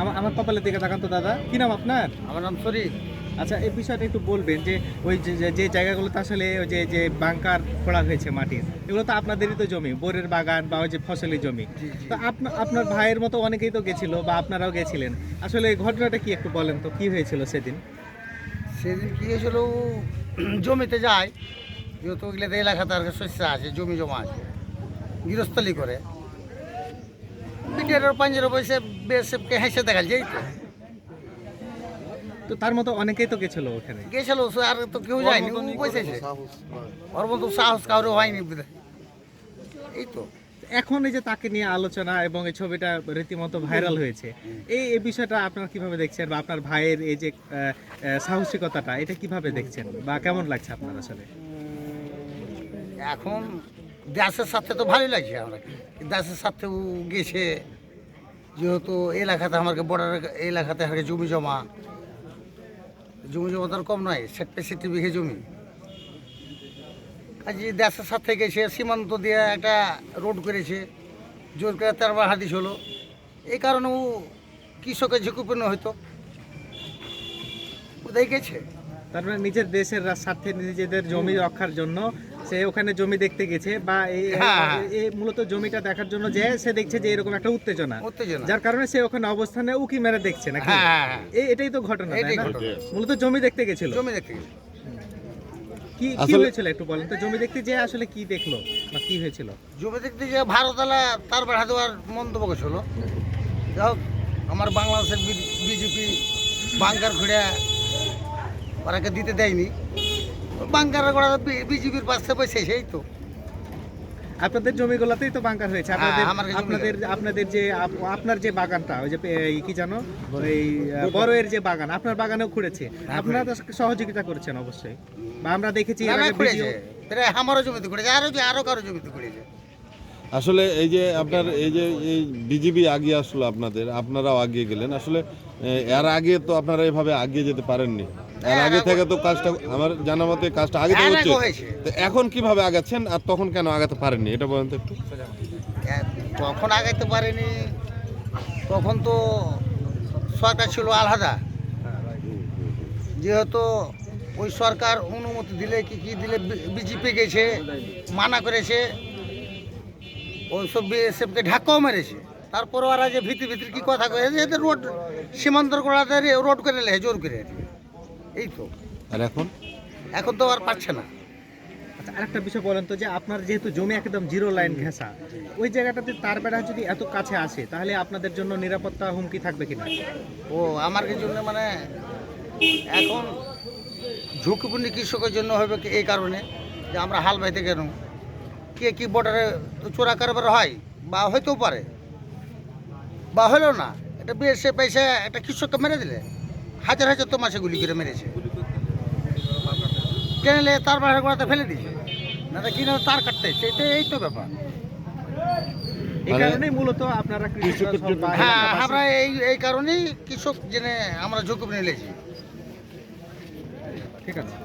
আমার আমার কপালের দিকে তাকান তো দাদা। কি নাম আপনার? আমার নাম শরীফ। আচ্ছা এই বিষয়টা একটু বলবেন যে ওই যে জায়গাগুলোতে আসলে ওই যে যে বাংকার খোঁড়া হয়েছে মাটির এগুলো তো আপনাদেরই তো জমি বোরের বাগান বা ওই যে ফসলি জমি। তো আপনার আপনার ভাইয়ের মতো অনেকেই তো গেছিল বা আপনারাও গেছিলেন। আসলে ঘটনাটা কি একটু বলেন তো কি হয়েছিল সেদিন? সেদিন কি হয়েছিল জমিতে যায় যেহেতু ওগুলোতে এলাকাতে আর কি শস্য আছে জমি জমা আছে গৃহস্থলী করে। বিটিআর পাঞ্জের বসে বেসকে হেসে দেখাল যেই তো। তো তার মতো অনেকেই তো গেছিল ওখানে। গেছিল আর তো কেউ যায়নি বসেছে ওর মতো সাহস কারও হয়নি এই তো। এখন এই যে তাকে নিয়ে আলোচনা এবং এই ছবিটা রীতিমতো ভাইরাল হয়েছে এই এই বিষয়টা আপনারা কীভাবে দেখছেন বা আপনার ভাইয়ের এই যে সাহসিকতাটা এটা কীভাবে দেখছেন বা কেমন লাগছে আপনার আসলে? এখন দেশের সাথে তো ভালোই লাগছে আমরা। দেশের ও গেছে। যেহেতু এলাকাতে আমাকে বর্ডার এলাকাতে আমাকে জমি জমা। জমি জমা তো কম নয়, ষাট পঁয়ষট্টি বিঘে জমি। কাজে দেশের সাথে গেছে, সীমান্ত দিয়ে একটা রোড করেছে। জোর করে তার হাদিস হলো। এই কারণে ও কৃষকের ঝুঁকিপূর্ণ হতো কোথায় গেছে। তার মানে নিজের দেশের স্বার্থে নিজেদের জমি রক্ষার জন্য সে ওখানে জমি দেখতে গেছে বা এই হ্যাঁ। এই- এই মূলত জমিটা দেখার জন্য যে সে দেখছে যে এরকম একটা উত্তেজনা। উত্তেজনা। যার কারণে সে ওখানে অবস্থানে উকি মেরে দেখছে নাকি? হ্যাঁ হ্যাঁ হ্যাঁ। এই এটাই তো ঘটনা না। মূলত জমি দেখতে গেছিল। জমি দেখতে কি কি হয়েছিল একটু বলেন তো? জমি দেখতে যে আসলে কি দেখল বা কি হয়েছিল? জমি দেখতে যে ভারতালা তার বাড়া দেওয়ার মন্তব্য করছিল। যাই হোক আমার বাংলাদেশের বিজেপি বাংকার ঘুরে ওরাকে দিতে দেয়নি। বাংকার গোড়া বিজেপির পাশে বসে সেই তো। আপনাদের জমিগুলোতেই তো বাংকার হয়েছে। আপনাদের আপনাদের আপনাদের যে আপনার যে বাগানটা ওই যে কি জানো? ওই আহ, বড়য়ের যে বাগান আপনার বাগানেও খুঁড়েছে। আপনারা তো সহযোগিতা করেছেন অবশ্যই। বা আমরা দেখেছি আমারও জমিতে খুঁড়েছে আরও যে আরও কারও জমিতে খুঁড়েছে। আসলে এই যে আপনার এই যে এই বিজিবি আগিয়ে আসলো আপনাদের আপনারাও আগিয়ে গেলেন। আসলে এর আগে তো আপনারা এভাবে আগিয়ে যেতে পারেননি। এর আগে থেকে তো কাজটা আমার জানা মতে কাজটা আগে থেকে হচ্ছে। তো এখন কীভাবে আগাচ্ছেন আর তখন কেন আগাতে পারেননি? এটা বলেন তো একটু। তখন আগাইতে পারেনি তখন তো সরকার ছিল আলাদা যেহেতু ওই সরকার অনুমতি দিলে কি কি দিলে বিজেপি গেছে মানা করেছে ওই সব বিএসএফকে ঢাকাও মেরেছে। তারপর ওরা যে ভিতর ভিতর কি কথা কয়ে? এদের রোড সীমান্তর গোড়াতে রোড করে লে জোর করে এই তো। আর এখন? এখন তো আর পারছে না। আচ্ছা আরেকটা বিষয় বলেন তো যে আপনার যেহেতু জমি একদম জিরো লাইন ঘেঁষা ওই জায়গাটাতে তার বেড়া যদি এত কাছে আসে তাহলে আপনাদের জন্য নিরাপত্তা হুমকি থাকবে কিনা? ও আমার কি জন্য মানে এখন ঝুঁকিপূর্ণ কৃষকের জন্য হবে এই কারণে যে আমরা হাল বাইতে কেন কে কি বর্ডারে চোরা কারবার হয়? বা হইতেও পারে। বা হলো না। এটা বেশে পয়সা একটা কৃষককে মেরে দিলে। হাজার হাজার তো মাসে গুলি করে মেরেছে। টেনেলে তার বাইরে গোড়াতে ফেলে দিয়েছে? না কি না তার কাটতে সেটা এই তো ব্যাপার। এই মানে- কারণেই মূলত আপনারা হ্যাঁ আমরা এই এই কারণেই কৃষক জেনে আমরা ঝুঁকি নিয়েছি ঠিক আছে।